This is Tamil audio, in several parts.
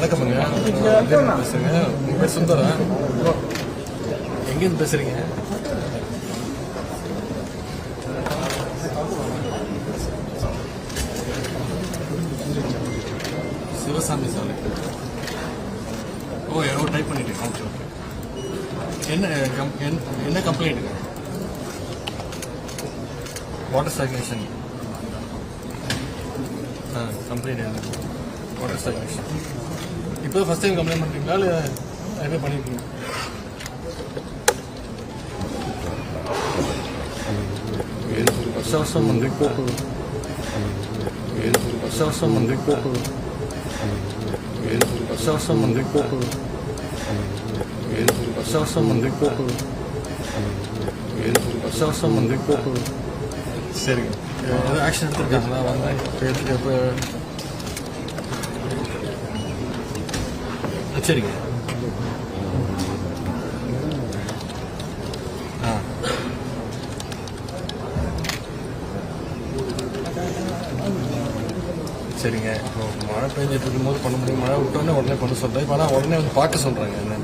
வணக்கமுங்க பேசுறேங்க உங்க பேர் சுந்தரா? எங்கேருந்து பேசுறீங்க? சிவசாமி சாலை. ஓ எவ்வளோ டைப் பண்ணிட்டேன் ஓகே ஓகே என்ன கம்- என்ன- என்ன கம்ப்ளைண்ட்டுங்க வாட்டர் ஸ்டாக்னேஷன் ஆ கம்ப்ளைண்ட் என்ன? வாட்டர் ஸ்டாக்னேஷன் இப்போ ஃபர்ஸ்ட் டைம் கம்ப்ளைண்ட் பண்ணுறீங்களா இல்லை நிறைய பண்ணியிருக்கீங்க வருஷம் வருஷம் வந்துருக்கு வருஷம் வருஷம் வந்துருக்கு வருஷம் வருஷம் வந்துருக்கு வருஷம் வருஷம் வந்துருக்கு வருஷம் வருஷம் வந்துருக்கு சரிங்க ஏதாவது ஆக்ஷன் எடுத்துருக்காங்களா வந்தேன் இப்போ எடுத்து இப்போ சரிங்க ஆ. சரிங்க. இப்போ மழை பெஞ்சிட்டு இருக்கும்போது பண்ண முடியும். மழை விட்டோன்னே உடனே பண்ண சொல்கிறேன் இப்போ ஆனால் உடனே வந்து பார்க்க சொல்கிறாங்க என்ன?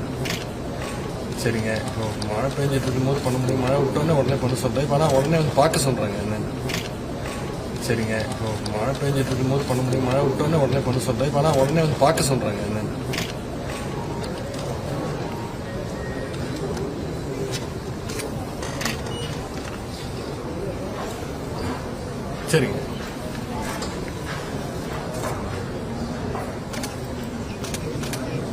சரிங்க. இப்போ மழை பெஞ்சிட்டு இருக்கும்போது பண்ண முடியும். மழை விட்டோன்னே உடனே பண்ண சொல்கிறேன் இப்போ ஆனால் உடனே வந்து பார்க்க சொல்கிறாங்க என்ன? சரிங்க. இப்போ மழை பெஞ்சிட்டு இருக்கும்போது பண்ண முடியும். மழை விட்டோன்னே உடனே பண்ண சொல்கிறேன் இப்போ ஆனால் உடனே வந்து பார்க்க சொல்கிறாங்க என்ன? சரிங்க